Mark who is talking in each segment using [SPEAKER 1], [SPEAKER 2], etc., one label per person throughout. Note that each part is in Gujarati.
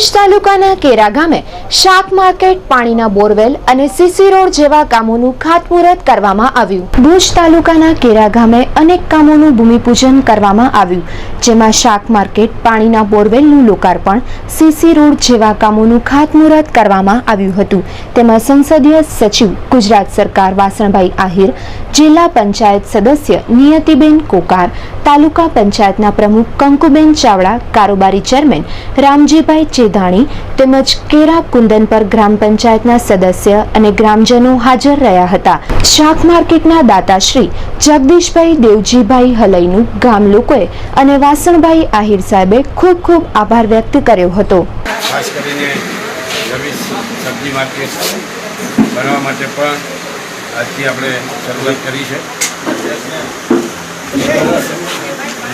[SPEAKER 1] ભુજ તાલુકાના કેરા ગામે શાક માર્કેટ, પાણીના બોરવેલ અને સીસી રોડ જેવા કામોનું ખાતમુહૂર્ત કરવામાં આવ્યું. ભુજ તાલુકાના કેરા ગામે અનેક કામોનું ભૂમિપૂજન કરવામાં આવ્યું, જેમાં શાક માર્કેટ, પાણીના બોરવેલનું લોકાર્પણ, સીસી રોડ જેવા કામોનું ખાતમુહૂર્ત કરવામાં આવ્યું હતું. તેમાં સંસદીય સચિવ, ગુજરાત સરકાર વાસણભાઈ આહિર, જિલ્લા પંચાયત સદસ્ય નિયતિબેન કોકાર, તાલુકા પંચાયતના પ્રમુખ કંકુબેન ચાવડા, કારોબારી ચેરમેન રામજીભાઈ ચેધાણી તેમજ કેરા કુંદન પર ગ્રામ પંચાયતના સદસ્ય અને ગ્રામજનો હાજર રહ્યા હતા. શાક માર્કેટના દાતાશ્રી જગદીશભાઈ દેવજીભાઈ હલઈનું ગામ લોકોએ અને વાસણભાઈ આહિર સાહેબે ખૂબ ખૂબ આભાર વ્યક્ત કર્યો હતો.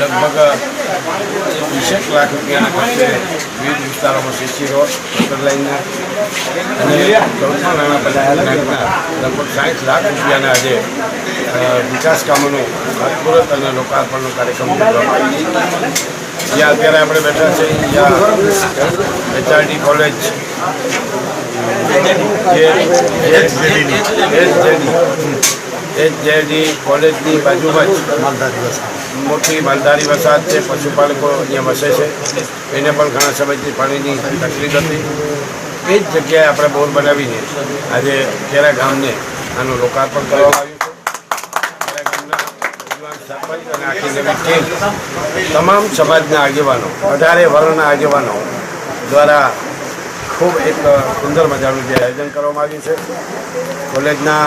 [SPEAKER 2] લગભગ વીસેક લાખ રૂપિયાના ખર્ચે વિવિધ વિસ્તારોમાં સીસી રોડ મોટર લાઇનના અને ચૌદમા નાણાં પંચાયતના લગભગ સાઠ લાખ રૂપિયાના આજે વિકાસ કામોનું ખાતમુહૂર્ત અને લોકાર્પણનો કાર્યક્રમ યોજવામાં જ્યાં અત્યારે આપણે બેઠા છીએ જ્યાં એચઆરડી કોલેજ એચજેડી કોલેજની બાજુમાં જ મોટી માલધારી વસાહત છે. પશુપાલકો અહીંયા વસે છે. એને પણ ઘણા સમયથી પાણીની તકલીફ હતી. એ જ જગ્યાએ આપણે બોર બનાવીને આજે કેરા ગામને આનું લોકાર્પણ કરવામાં આવ્યું છે. તમામ સમાજના આગેવાનો અઢારે વર્ણના આગેવાનો દ્વારા ખૂબ એક સુંદર મજાનું જે આયોજન કરવામાં આવ્યું છે. કોલેજના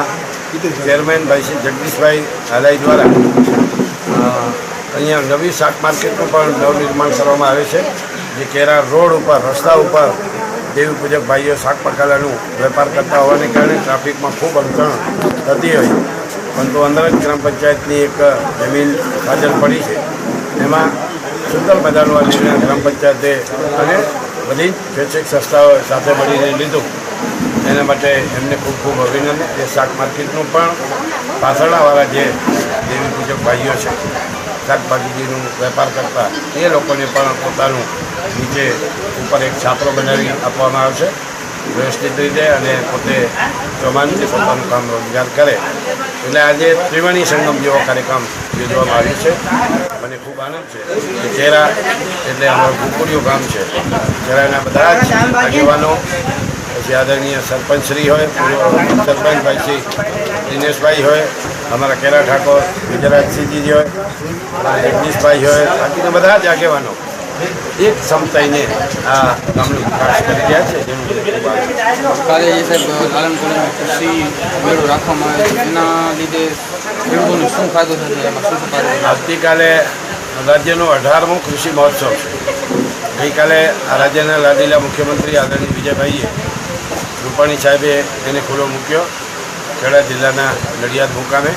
[SPEAKER 2] ચેરમેન ભાઈ શ્રી જગદીશભાઈ હાલાઈ દ્વારા અહીંયા નવી શાક માર્કેટનું પણ નવનિર્માણ કરવામાં આવે છે, જે કેરા રોડ ઉપર, રસ્તા ઉપર દેવી પૂજક ભાઈઓ શાક પકાલાનું વેપાર કરતા હોવાને કારણે ટ્રાફિકમાં ખૂબ અડચણ થતી હોય. પરંતુ અંદર જ ગ્રામ પંચાયતની એક જમીન હાજર પડી છે. એમાં સુંદર આ નિર્ણય ગ્રામ પંચાયતે અને બધી શૈક્ષિક સંસ્થાઓ સાથે મળીને લીધું. એના માટે એમને ખૂબ ખૂબ અભિનંદન. એ શાક માર્કેટનું પણ પાસળાવાળા જે દેવી પૂજક ભાઈઓ છે, શાકભાજીનું વેપાર કરતા, એ લોકોને પણ પોતાનું નીચે ઉપર એક છાપરો બનાવી આપવામાં આવશે. વ્યવસ્થિત રીતે અને પોતે ચોમાનથી પોતાનું કામ રોજગાર કરે. એટલે આજે ત્રિવેણી સંગમ જેવો કાર્યક્રમ યોજવામાં આવ્યો છે. મને ખૂબ આનંદ છે કે ચેરા એટલે અમારું કુકુડિયું ગામ છે. ચેરાના બધા જ આગેવાનો પછી આદરણીય સરપંચશ્રી હોય પૂર્વ સરપંચભાઈ શ્રી દિનેશભાઈ હોય અમારા કેરા ઠાકોર ગુજરાતસિંહજી હોય અમારા જગદીશભાઈ હોય બાકીના બધા જ આગેવાનો એક સમતાઈને આ ગામનું વિકાસ કરી રહ્યા છે.
[SPEAKER 3] કાલે જે સાહેબ લાલન કૃષિ મેળો રાખવામાં આવ્યો છે. એના લીધે ખેડૂતોને શું ફાયદો થશે? એમાં શું ફાયદો
[SPEAKER 2] આવતીકાલે રાજ્યનો અઢારમો કૃષિ મહોત્સવ છે. ગઈકાલે આ રાજ્યના લાડીલા મુખ્યમંત્રી આદરણીય વિજયભાઈએ રૂપાણી સાહેબે એને ખુલ્લો મૂક્યો. ખેડા જિલ્લાના નડિયાદ મુકામે.